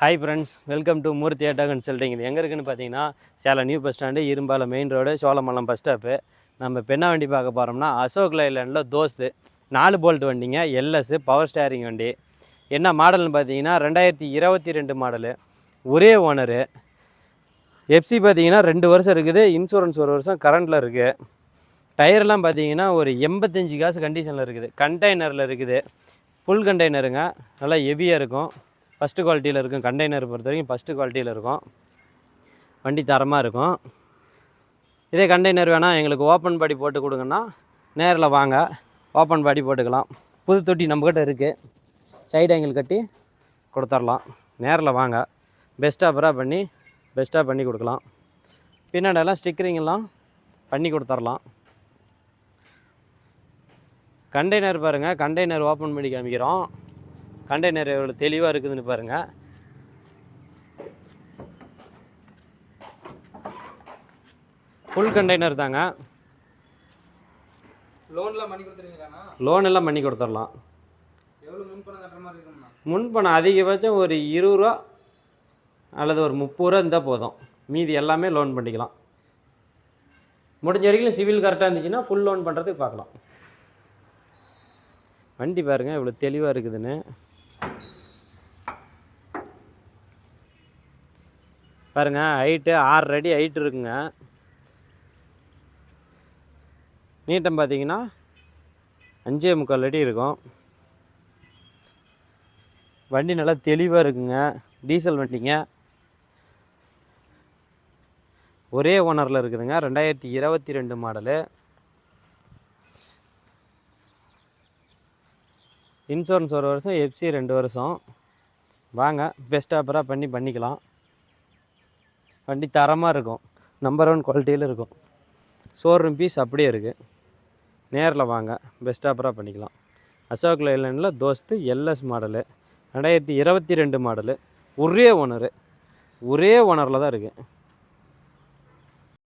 Hi friends welcome to Murthy auto consulting இது எங்கே இருக்குன்னு பார்த்தீங்கன்னா Salem new bus stand Irumbalam main road Cholamalam bus stop நம்ம இப்போ என்ன வண்டி பார்க்க போகிறோம்னா அசோக் லைலாண்டில் தோஸ்து. நாலு போல்ட் வண்டிங்க எல்எஸ் பவர் ஸ்டேரிங் வண்டி. என்ன மாடல்னு பார்த்தீங்கன்னா ரெண்டாயிரத்தி இருபத்தி ரெண்டு மாடலு. ஒரே ஓனரு எஃப்சி பார்த்தீங்கன்னா ரெண்டு வருஷம் இருக்குது. இன்சூரன்ஸ் ஒரு வருஷம் கரண்டில் இருக்குது டயர்லாம் பார்த்தீங்கன்னா ஒரு எண்பத்தஞ்சு காசு கண்டிஷனில் இருக்குது. கண்டெய்னரில் இருக்குது. ஃபுல் கண்டெய்னருங்க நல்லா ஹெவியாக இருக்கும். ஃபஸ்ட்டு குவாலிட்டியில் இருக்கும். கண்டெய்னர் பொறுத்த வரைக்கும் ஃபஸ்ட்டு குவாலிட்டியில் இருக்கும். வண்டி தரமாக இருக்கும். இதே கண்டெய்னர் வேணால் எங்களுக்கு ஓப்பன் பாடி போட்டு கொடுங்கன்னா நேரில் வாங்க. ஓப்பன் பாடி போட்டுக்கலாம். புது தொட்டி நம்மக்கிட்ட இருக்குது சைடு ஆங்கிள் கட்டி கொடுத்துர்லாம். நேரில் வாங்க. பெஸ்ட்டாக பரா பண்ணி பெஸ்ட்டாக பண்ணி கொடுக்கலாம். பின்னாடியெல்லாம் ஸ்டிக்கரிங்கெல்லாம் பண்ணி கொடுத்துர்லாம். கண்டெய்னர் பாருங்கள் கண்டெய்னர் ஓப்பன் பண்ணி காமிக்கிறோம். கண்டெய்னர் எவ்வளோ தெளிவாக இருக்குதுன்னு பாருங்கள் ஃபுல் கண்டெய்னர் தாங்க. லோன்லாம் பண்ணி கொடுத்துருவீங்களாண்ணா? லோன் எல்லாம் பண்ணி கொடுத்துடலாம். எவ்வளோ முன் பணம் கட்டுற மாதிரி இருக்கும்ண்ணா? முன்பணம் அதிகபட்சம் ஒரு இருபது ரூபா அல்லது ஒரு முப்பது ரூபா இருந்தால் போதும். மீதி எல்லாமே லோன் பண்ணிக்கலாம். முடிஞ்ச வரைக்கும் சிவில் கரெக்டாக இருந்துச்சுன்னா ஃபுல் லோன் பண்ணுறதுக்கு பார்க்கலாம். வண்டி பாருங்கள் இவ்வளோ தெளிவாக இருக்குதுன்னு. பாருங்க ஹைட்டு ஆறு அடி ஹைட் இருக்குங்க. நீட்டம் பார்த்தீங்கன்னா அஞ்சே முக்கால் அடி இருக்கும். வண்டி நல்லா தெளிவாக இருக்குங்க. டீசல் வண்டிங்க. ஒரே ஓனரில் இருக்குதுங்க. ரெண்டாயிரத்தி இருபத்தி ரெண்டு மாடலு. இன்சூரன்ஸ் ஒரு வருஷம் எஃப்சி ரெண்டு வருஷம். வாங்க பெஸ்ட் ஆஃபராக பண்ணி பண்ணிக்கலாம். வண்டி தரமாக இருக்கும். நம்பர் ஒன் குவாலிட்டியில் இருக்கும். ஷோரூம் பீஸ் அப்படியே இருக்குது நேரில் வாங்க. பெஸ்ட் ஆஃபராக பண்ணிக்கலாம். அசோக் லைலண்டில் தோஸ்து எல்எஸ் மாடலு ரெண்டாயிரத்தி இருபத்தி ரெண்டு மாடலு ஒரே ஓனரு ஒரே ஓனரில் தான் இருக்குது